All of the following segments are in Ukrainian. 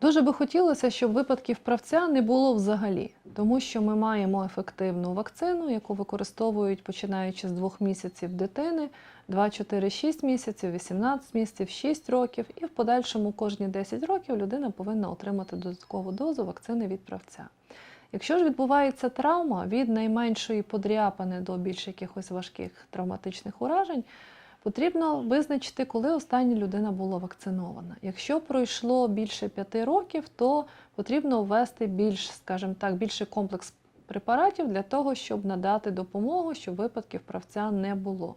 Дуже би хотілося, щоб випадків правця не було взагалі, тому що ми маємо ефективну вакцину, яку використовують починаючи з двох місяців дитини, 2, 4, 6 місяців, 18 місяців, 6 років, і в подальшому кожні 10 років людина повинна отримати додаткову дозу вакцини від правця. Якщо ж відбувається травма від найменшої подряпини до більш якихось важких травматичних уражень, потрібно визначити, коли остання людина була вакцинована. Якщо пройшло більше п'яти років, то потрібно ввести більш, скажімо так, більший комплекс препаратів для того, щоб надати допомогу, щоб випадків правця не було.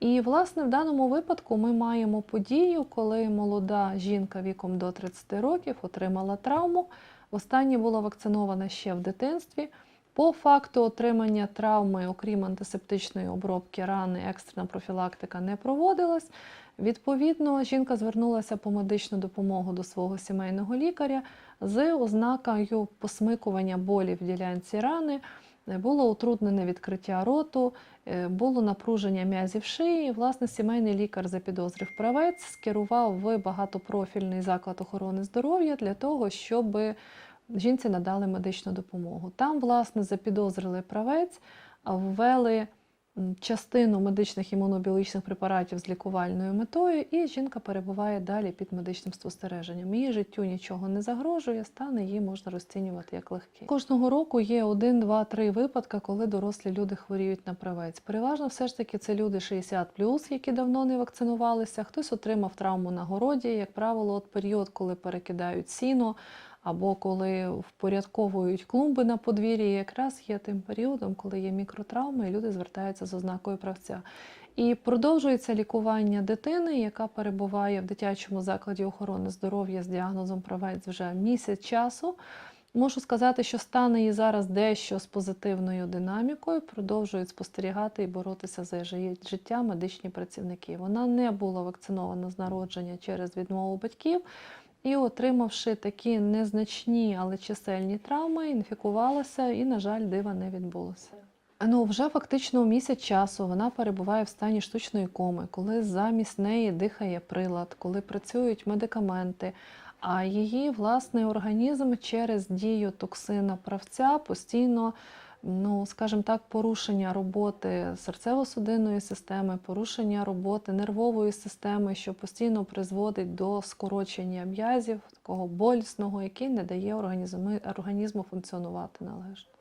І, власне, в даному випадку ми маємо подію, коли молода жінка віком до 30 років отримала травму. Останнє була вакцинована ще в дитинстві. По факту отримання травми, окрім антисептичної обробки рани, екстрена профілактика не проводилась. Відповідно, жінка звернулася по медичну допомогу до свого сімейного лікаря з ознакою посмикування болі в ділянці рани. Було утруднене відкриття роту, е, було напруження м'язів шиї. Власне, сімейний лікар запідозрив правець, скерував в багатопрофільний заклад охорони здоров'я для того, щоб жінці надали медичну допомогу. Там, власне, запідозрили правець, ввели частину медичних імунобіологічних препаратів з лікувальною метою, і жінка перебуває далі під медичним спостереженням. Її життю нічого не загрожує, стан її можна розцінювати як легкий. Кожного року є один, два, три випадки, коли дорослі люди хворіють на правець. Переважно все ж таки це люди 60+, які давно не вакцинувалися. Хтось отримав травму на городі, як правило, от період, коли перекидають сіно. Або коли впорядковують клумби на подвір'ї, якраз є тим періодом, коли є мікротравми, і люди звертаються з ознакою правця. І продовжується лікування дитини, яка перебуває в дитячому закладі охорони здоров'я з діагнозом правець вже місяць часу. Можу сказати, що стан її зараз дещо з позитивною динамікою, продовжують спостерігати і боротися за жи- життя медичні працівники. Вона не була вакцинована з народження через відмову батьків. І, отримавши такі незначні, але чисельні травми, інфікувалася і, на жаль, дива не відбулося. Ну, вже фактично місяць часу вона перебуває в стані штучної коми, коли замість неї дихає прилад, коли працюють медикаменти. А її власний організм через дію токсина правця постійно, ну скажімо так, порушення роботи серцево-судинної системи, порушення роботи нервової системи, що постійно призводить до скорочення м'язів, такого болісного, який не дає організму, функціонувати належно.